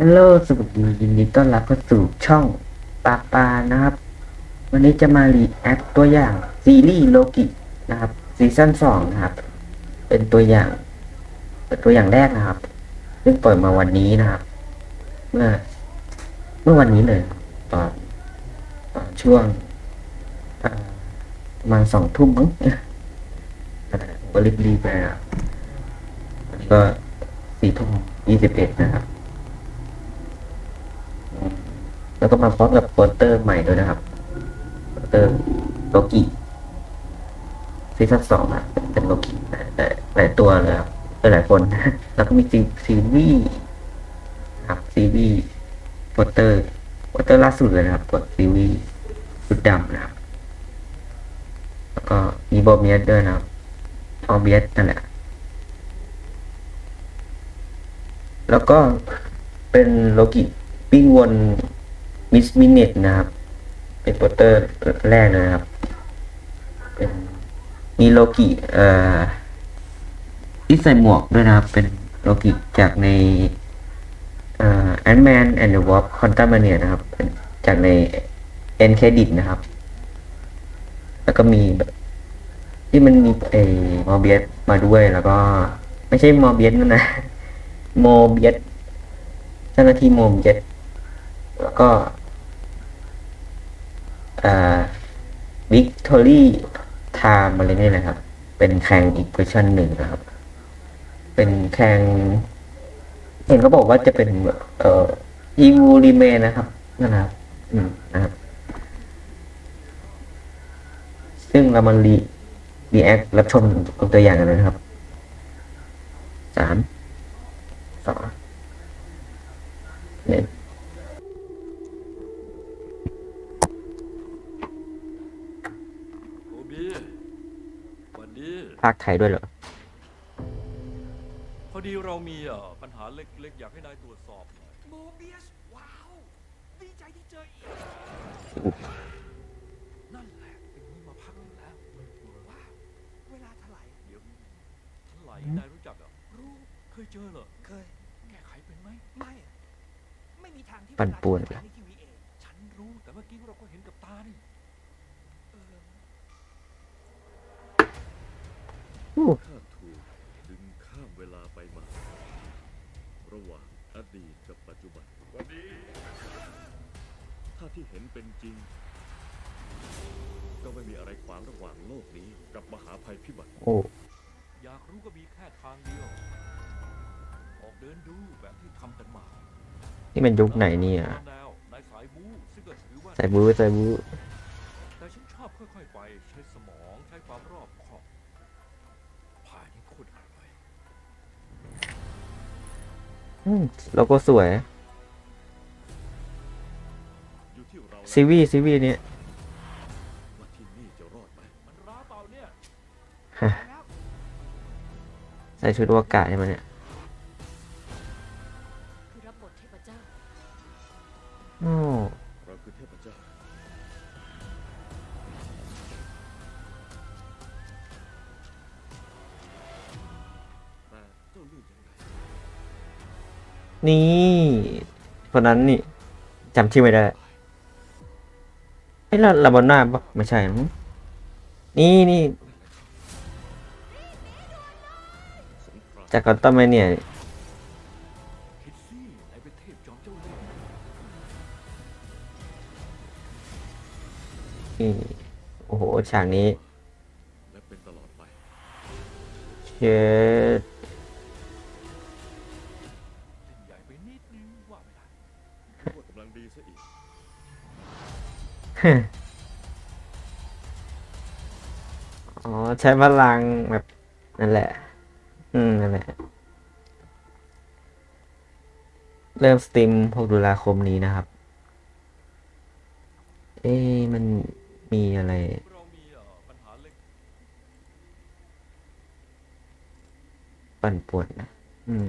ฮัลโหลสวัสดียินดีต้อนรับเข้าสู่ช่องปาปานะครับ วันนี้จะมารีแอคตัวอย่างซีรีส์โลกินะครับซีซั่นสองนะครับ เป็นตัวอย่างเป็นตัวอย่างแรกนะครับซึ่งปล่อยมาวันนี้นะครับ เมื่อ เมื่อวันนี้เลยตอนตอนช่วงประมาณสองทุ่มมั้งผมก็รีบๆไปนะครับมันก็สี่ทุ่มยี่สิบเอ็ดนะครับ แล้วก็มาพร้อมกับโปสเตอร์ใหม่ด้วยนะครับโปสเตอร์โลกิซีซั่นสองอะเป็นโลกิหลายตัวเลยครับหลายคน แล้วก็มีซีซีรีส์ครับซีรีส์โปสเตอร์โปสเตอร์ล่าสุดเลยนะครับกดซีรีส์ชุดดำนะครับ แล้วก็มีบอเบียสด้วยนะครับบอเบียสนั่นแหละแล้วก็เป็นโลกิปิ้งวน มิสมินิทนะครับ เป็นโปสเตอร์แรกเลยนะครับ เป็นมีโลกิเอ่อที่ใส่หมวกด้วยนะครับ เป็นโลกิจากในเอ่อ Ant-Man and the Wasp Quantumania นะครับ จากใน End Credit นะครับ แล้วก็มีที่มันมีไอ้มอเบียสมาด้วยแล้วก็ ไม่ใช่มอเบียสนั่นนะโมเบียสเจ้าหน้าที่โมเบียสแล้วก็ อ่าวิกตอรี่ไทม์อะไรนี่นะครับ เป็นแข่งอีกเวอร์ชันหนึ่งนะครับ เป็นแข่งเห็นเขาบอกว่าจะเป็นแบบเอ่ออีวูรีเมนะครับนั่นนะครับ อืมนะครับ ซึ่งเรามารีรีแอครับชมตัวอย่างกันนะครับสามสองหนึ่ง ภาคไทยด้วยเหรอ พอดีเรามีเอ่อปัญหาเล็กๆ อยากให้นายตรวจสอบหน่อยโมเบียสว้าว ดีใจที่เจออีก นั่นแหละเป็นนี้มาพักหนึ่งแล้วว้าวเวลาถลายเดี๋ยวทลายนายรู้จักเหรอรู้เคยเจอเหรอเคย แก้ไขเป็นไหมไม่อะไม่มีทางที่ปั่นป่วนเวลาที่ทีวีเองฉันรู้แต่เมื่อกี้เราก็เห็นกับตานี่ เออ ข้าถูกดึงข้ามเวลาไปมา ระหว่างอดีตกับปัจจุบันวันนี้ถ้าที่เห็นเป็นจริง ก็ไม่มีอะไรขวางระหว่างโลกนี้กับมหาภัยพิบัติ โอ้อยากรู้ก็มีแค่ทางเดียว ออกเดินดูแบบที่ทำกันมานี่มันยุคไหนเนี่ยแนวนายสายบู๊ซึ่งก็ถือว่า ใส่บูใส่บู โลโก้สวยอยู่ที่เราซีวีซีวีนี้ว่าที่นี่จะรอดไหมมันร้าเปล่าเนี่ยฮะแล้วใส่ชุดอวกาศใช่ไหมเนี่ย นี่คนนั้นนี่จำชื่อไม่ได้ไอ้ยลาลาบอน่าปะไม่ใช่มั้งนี่นี่จากกอนตัมไมเนี่ยนี่โอ้โหฉากนี้เป็ด อ๋อใช้พลังแบบนั่นแหละ อืมนั่นแหละ เริ่มสตรีม6ตุลาคมนี้นะครับ เอ๊ะมันมีอะไร ปั่นป่วนนะ อืม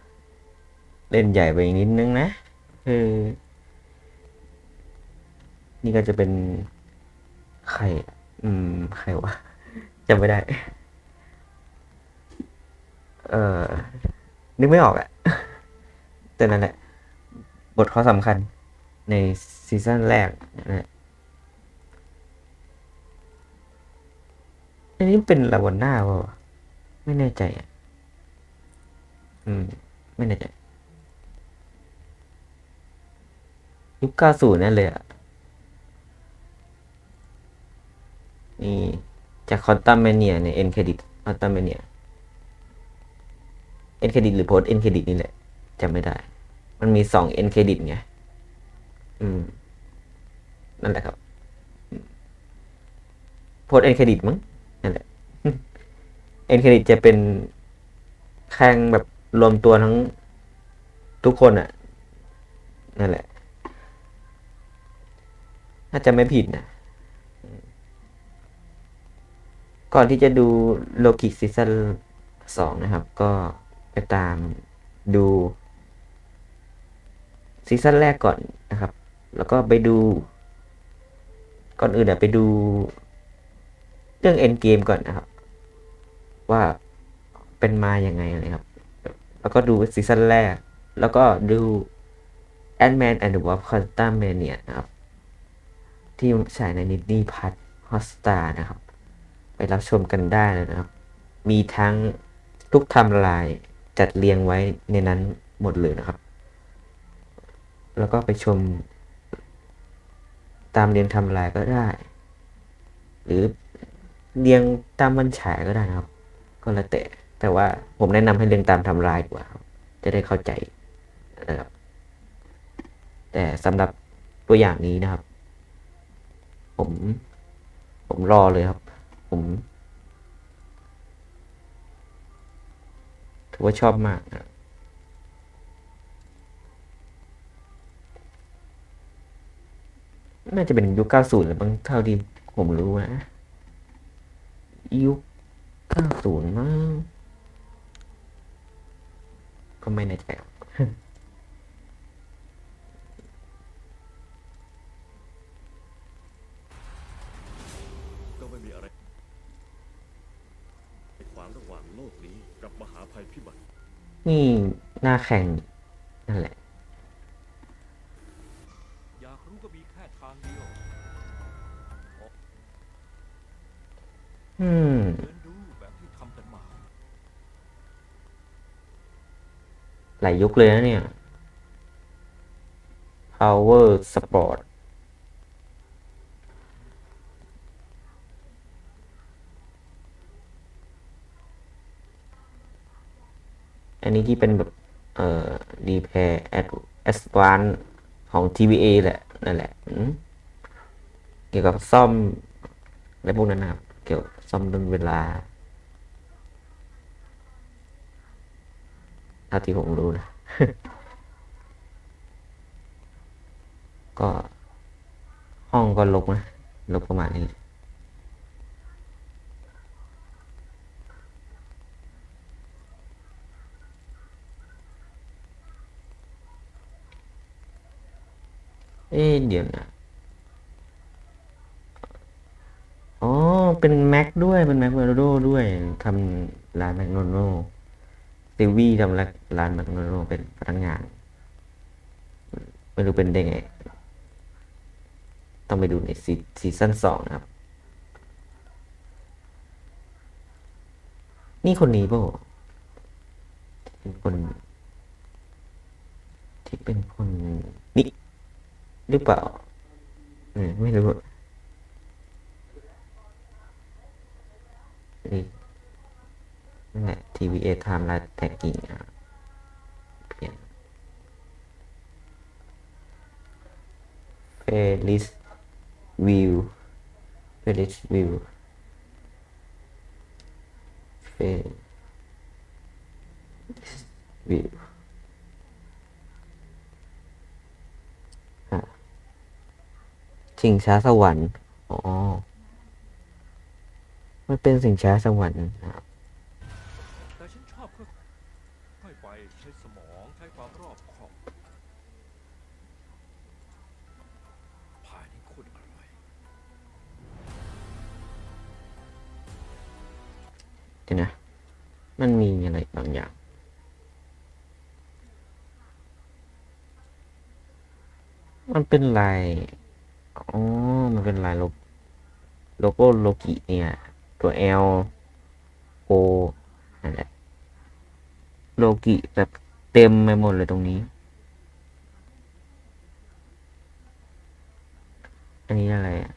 เหรอเล่นใหญ่ไปอีกนิดนึงนะคือนี่ก็จะเป็นใครอะอืมใครวะจำไม่ได้ เออนึกไม่ออกอะแต่นั่นแหละ บทเขาสำคัญในซีซั่นแรกนั่นแหละอันนี้เป็นลาวาน่าเปล่าวะไม่แน่ใจอะ อืม ไม่แน่ใจ ยุคเก้าศูนย์นั่นเลยอะนี่จากคอนตัมเมเนียในเอ็นเครดิตคอนตัมเมเนียเอ็นเครดิตหรือโพสเอ็นเครดิตนี่แหละจำไม่ได้ มันมีสองเอ็นเครดิตไง อืม นั่นแหละครับโพสเอ็นเครดิตมั้งนั่นแหละเอ็นเครดิตจะเป็นแข่งแบบรวมตัวทั้งทุกคนอะนั่นแหละ น่าจะไม่ผิดนะก่อนที่จะดูโลกิซีซั่นสองนะครับ ก็ไปตามดูซีซั่นแรกก่อนนะครับ แล้วก็ไปดู ก่อนอื่นอะไปดู เรื่องเอ็นเกมก่อนนะครับ ว่าเป็นมาอย่างไงนะครับ แล้วก็ดูซีซั่นแรก แล้วก็ดู Ant-Man and the Wasp Quantumania นะครับ ที่ฉายใน Disney Plus Hotstar นะครับ ไปรับชมกันได้เลยนะครับ มีทั้งทุกไทำลายจัดเรียงไว้ในนั้นหมดเลยนะครับ แล้วก็ไปชม ตามเรียงไทำลายก็ได้ หรือเรียงตามวันฉายก็ได้นะครับ ก็แล้วแต่แต่ว่าผมแนะนำให้เรียงตามไทำลายดีกว่าครับ จะได้เข้าใจนะครับแต่สำหรับตัวอย่างนี้นะครับ ผม ผมรอเลยครับ ผมถือว่าชอบมากนะน่าจะเป็นยุค90หรือบางเท่าที่ผมรู้นะยุค90มั้งก็ไม่แน่ใจ นี่หน้าแข่งนั่นแหละ อยากรู้ก็มีแค่ทางเดียวอืมเดินดูแบบที่ทำกันมา หลายยุคเลยนะเนี่ย Power Sport อันนี้ที่เป็นแบบเอ่อ Repair Advance ของ TVA แหละ นั่นแหละ เกี่ยวกับซ่อมอะไรพวกนั้นนะครับ เกี่ยวกับซ่อมเรื่องเวลาเท่าที่ผมรู้นะ ก็ห้องก็ลกนะ ลกประมาณนี้ เอ๊เดี๋ยวนะอ๋อ เป็นแม็กด้วย เป็นแม็กโนโดด้วยทำร้านแมคโนโนซิวี่ทำร้านแมคโนโนเป็นพนักงาน ไม่รู้เป็นได้ไง ต้องไปดูในซีซีซั่นสองนะครับ นี่คนนี้เปล่าเป็นคน ที่เป็นคนนี่ หรือเปล่าเออไม่รู้นี่นั่นแหละ TVA Time Line Tagging อะเปลี่ยน Playlist View Playlist View Playlist View อะ ชิงช้าสวรรค์ อ๋อ มันเป็นสิงช้าสวรรค์นะครับแต่ฉันชอบค่อยค่อยไปใช้สมองใช้ความรอบคอบพายนี่โคตรอร่อยเดี๋ยวนะ มันมีอะไรบางอย่างมันเป็นลาย อ๋อ มันเป็นลายโลโลโก้โลกิเนี่ย ตัว L O นั่นแหละโลกิแบบเต็มไปหมดเลยตรงนี้ อันนี้อะไรอะ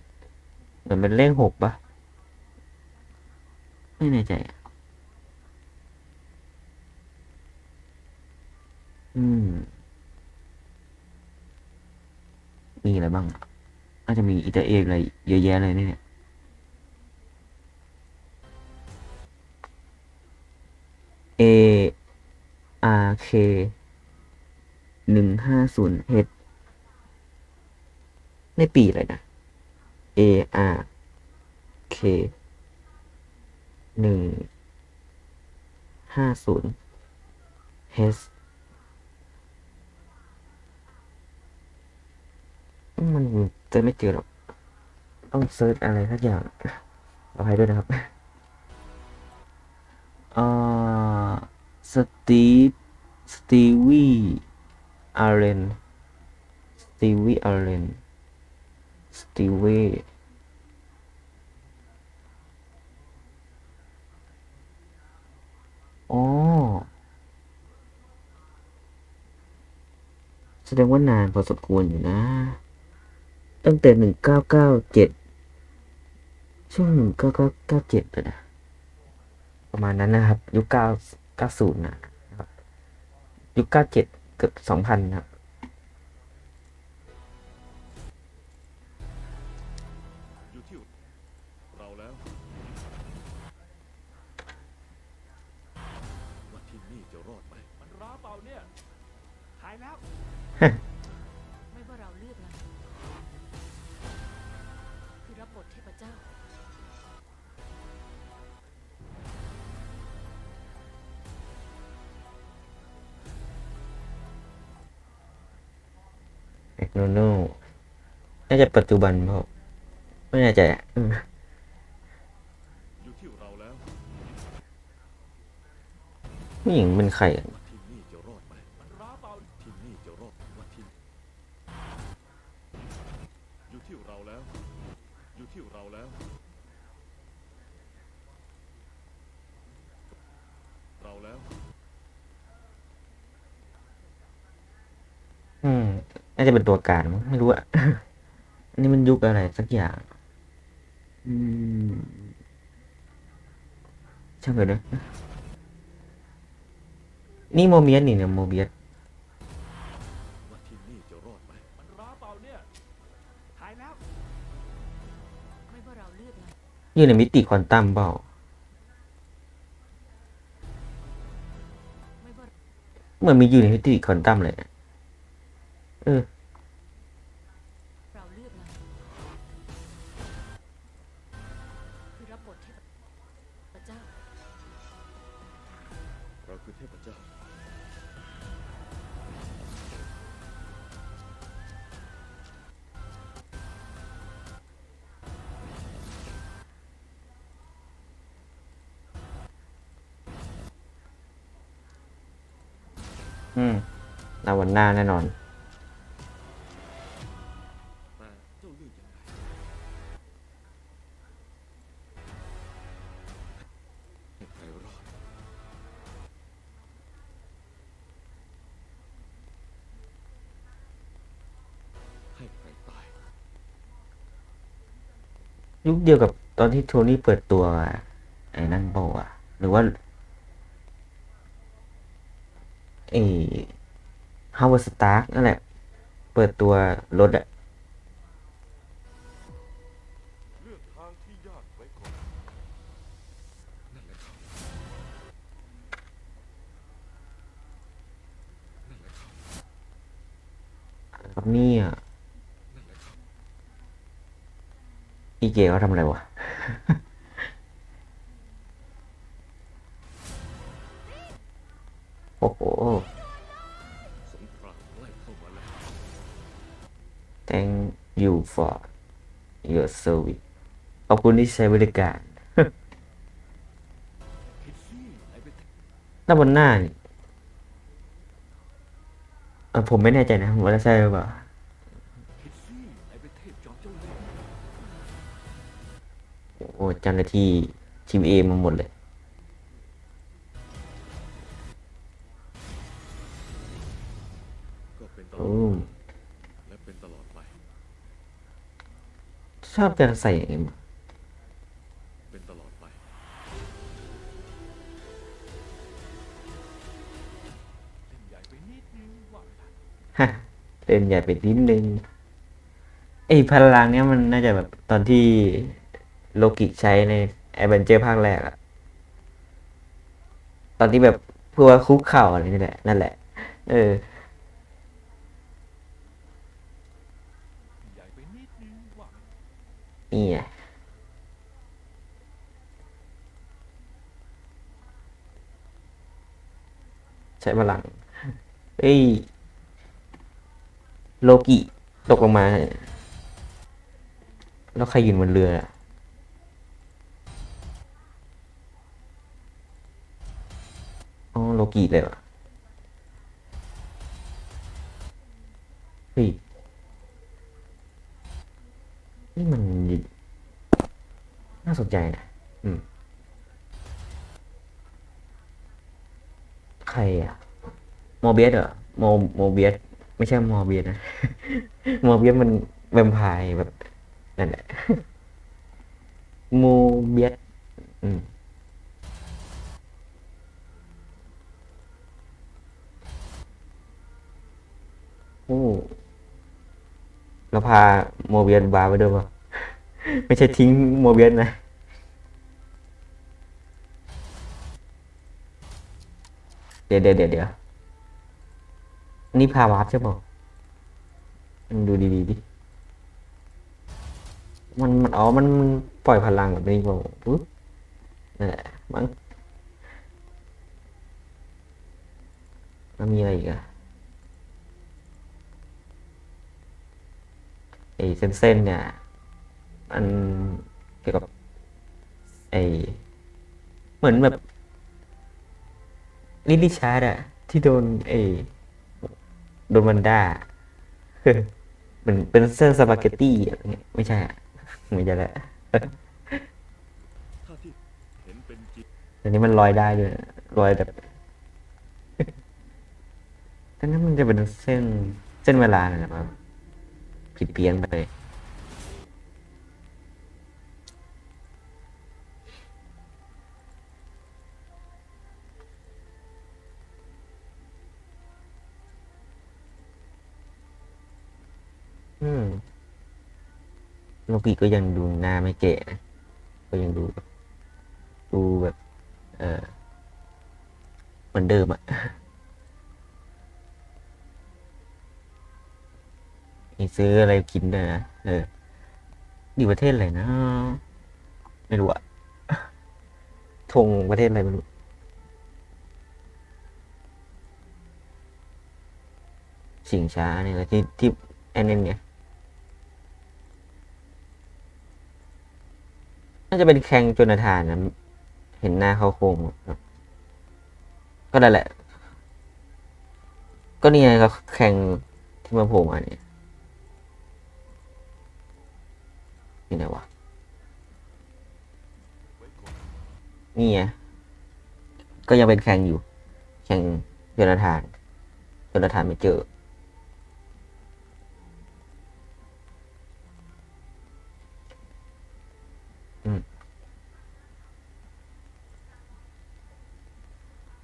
เหมือนเป็นเลขหกปะไม่แน่ใจอืม มีอะไรบ้างอะ น่าจะมีอิตาเอกอะไรเยอะแยะเลยเนี่ย A R K หนึ่งห้าศูนย์ H ในปีอะไรนะ A R K หนึ่งห้าศูนย์ H มันเจะไม่เจอหรอก ต้องเซิร์ชอะไรสักอย่างขออภัยด้วยนะครับอ่าสตีฟสตีวีอาร์เรนสตีวีอาร์เรนสตีวีอ๋อแสดงว่านานพอสมควรอยู่นะ ตั้งแต่หนึ่งเก้าเก้าเจ็ดช่วงหนึ่งเก้าเก้าเก้าเจ็ดเลยนะประมาณนั้นนะครับ ยุคเก้าเก้าศูนย์นะครับ ยุคเก้าเจ็ดเกือบสองพันนะครับอยู่ที่เราแล้วว่าที่นี่จะรอดไหมมันร้าเปล่าเนี่ยหายแล้ว น่าจะปัจจุบันเปล่าไม่แน่ใจอะผู้หญิงเป็นใครอืม น่าจะเป็นตัวการมั้งไม่รู้อะ นนี้มันยุคอะไรสักอย่างอืมช่างเถอะนะนี่โมเบียสนี่เนี่ยโมเบียสว่าที่นี่จะรอดไหมมันร้าเปล่าเนี่ยหายแล้วไม่ว่าเราเลือกอะไรอยู่ในมิติควอนตัมเปล่าไม่ว่าเหมือนมีอยู่ในมิติควอนตัมเลยอะเออ หน้าแน่นอน ให้ใครตาย ยุคเดียวกับตอนที่โทนี่เปิดตัวไอ้นั่นเปล่าวะหรือว่าไอ้ ฮาวเวิร์สตาร์กนั่นแหละ เปิดตัวรถอะนี่อะอีเกเขาทำอะไรวะโอ้โห your service ขอบคุณที่ใช้บริการหน้าบนหน้านี่ผมไม่แน่ใจนะว่าใช่หรือเปล่าโอ้จันทร์ที่ทีมเอมาหมดเลย ชอบจะใส่เป็นตลอดไปเล่นใหญ่ไปนิดนึงว่าไหมล่ะฮะเล่นใหญ่ไปนิดนึงไอ้พลังเนี้ยมันน่าจะแบบตอนที่โลกิใช้ในแอเวนเจอร์ภาคแรกอะตอนที่แบบเพื่อว่าคุกเข่าอะไรนี่แหละ นั่นแหละ เออ ใหญ่ไปนิดนึงว่าไหม นี่ไงใช้พลังเอ้ยโลกิตกลงมา แล้วใครยืนบนเรืออะอ๋อโลกิเลยวะเฮ้ย นี่มันน่าสนใจนะ อืม ใครอะโมเบียสเหรอโมโมเบียสไม่ใช่มอเบียสนะมอเบียสมันแวมไพร์แบบนั่นแหละโมเบียสอืม โอ้ เราพาโมเบียสบาร์ไปด้วยป่ะไม่ใช่ทิ้งโมเบียสนะเดี๋ยวเดี๋ยวเดี๋ยวเดี๋ยวนี่พาวาร์ปใช่ป่ะมันดูดีๆดิมันมันอ๋อมันปล่อยพลังแบบนี้ป่ะปุ๊บนั่นแหละมั้งแล้วมีอะไรอีกอะ ไอ้เส้นๆเนี่ยมันเกี่ยวกับไอ้เหมือนแบบลิลลี่ชาร์ดอะที่โดนไอ้โดนมันด้าเหมือนเป็นเส้นสปาเกตตี้อะไรเงี้ยไม่ใช่อะไม่ใช่แหละถ้าที่เห็นเป็นจริงอันนี้มันลอยได้ด้วยลอยแบบทั้งนั้นมันจะเป็นเส้นเส้นเวลาเนี่ยนะครับ ผิดเพี้ยนไปเลยอืมโลกิก็ยังดูหน้าไม่เก๋นะก็ยังดูดูแบบ เออเหมือนเดิมอะ มีซื้ออะไรกินด้วยนะเอออยู่ประเทศอะไรนะ ไม่รู้อะธงประเทศอะไรไม่รู้สิงช้าเนี่ยแหละที่ที่แอนเนนเนี่ยน่าจะเป็นแคงโจนาธานนะ เห็นหน้าเขาโครงก็นั่นแหละ ก็นี่ไงเขาแข่งที่มาโผล่มาเนี่ย นี่ไหนวะ นี่ไง ก็ยังเป็นแข่งอยู่ แข่งโจนาธานโจนาธานไม่เจอ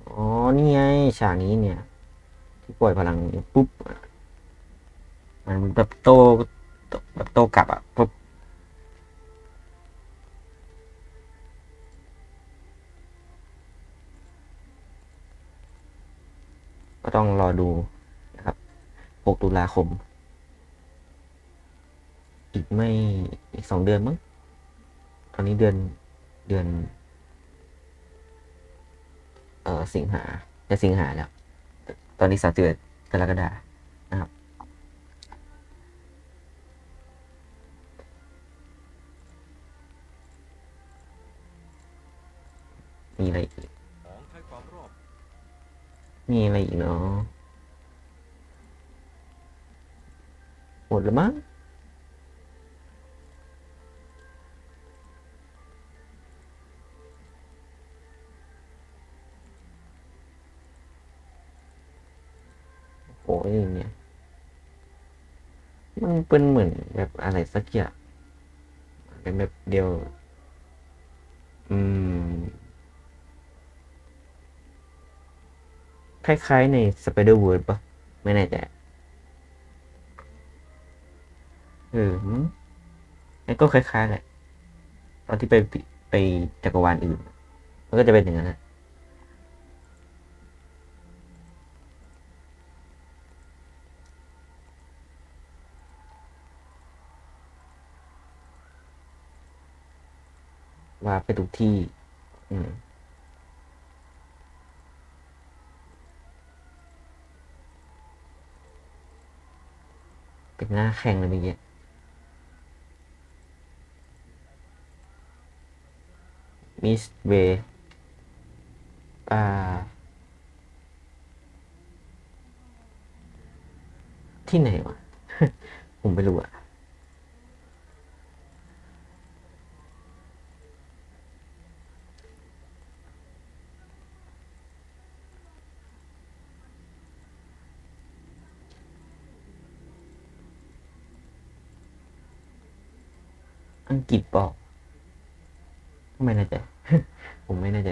อ๋อ นี่ไง ฉากนี้เนี่ย ที่ปล่อยพลังปุ๊บ มันแบบโตแบบโตกลับอะปุ๊บ ก็ต้องรอดูนะครับ 6 ตุลาคม อีกไม่อีกสองเดือนมั้ง ตอนนี้เดือนเดือน เอ่อสิงหาจะสิงหาแล้ว ตอนนี้สามสิบเอ็ดกรกฎานะครับ มีอะไรอีก มีอะไรอีกเนาะหมดแล้วมั้งโอ้ยเนี่ย มันเป็นเหมือนแบบอะไรสักอย่างเป็นแบบเดียว อืม คล้ายๆใน Spider Verse ปะไม่แน่ใจเออมันก็คล้ายๆแหละ ตอนที่ไปไปจักรวาลอื่น มันก็จะเป็นอย่างนั้นว่าไปทุกที่ อืม เป็น หน้าแข่งเลยเมื่อกี้มิสเวอ่า ที่ไหนวะ ผมไม่รู้อะ อังกฤษบอกไม่แน่ใจ ผมไม่แน่ใจ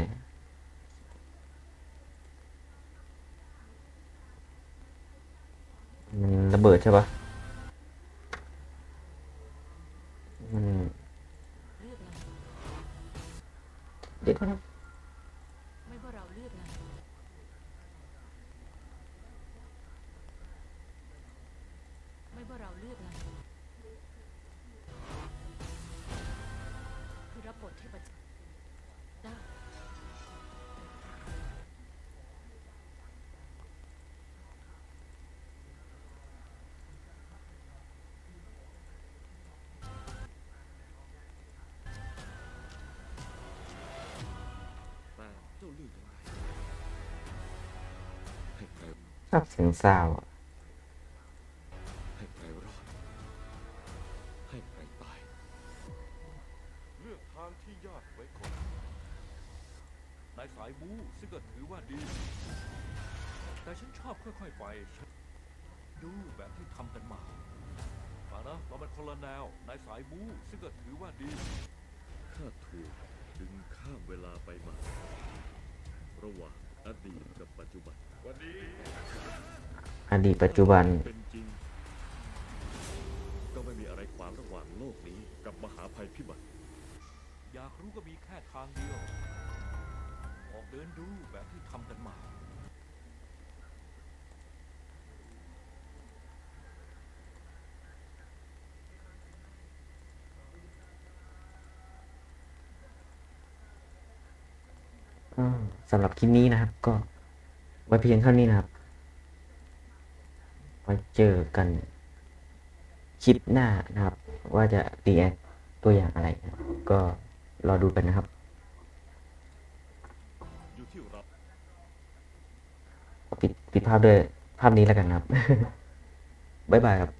มันระเบิดใช่ปะมันเลือกอะไรเดี๋ยวก่อนนะ ชอบเสียงซาวอะ ดีตปัจจุบัน เป็นจริงก็ไม่มีอะไรขวางระหว่างโลกนี้กับมหาภัยพิบัติ อยากรู้ก็มีแค่ทางเดียว ออกเดินดูแบบที่ทำกันมาก็สำหรับคลิปนี้นะครับ ก็ไว้เพียงเท่านี้นะครับ มาเจอกันคลิปหน้านะครับ ว่าจะตีแอตัวอย่างอะไรนะก็รอดูกันนะครับปิดปิดภาพด้วยภาพนี้แล้วกันครับ บ๊ายบายครับ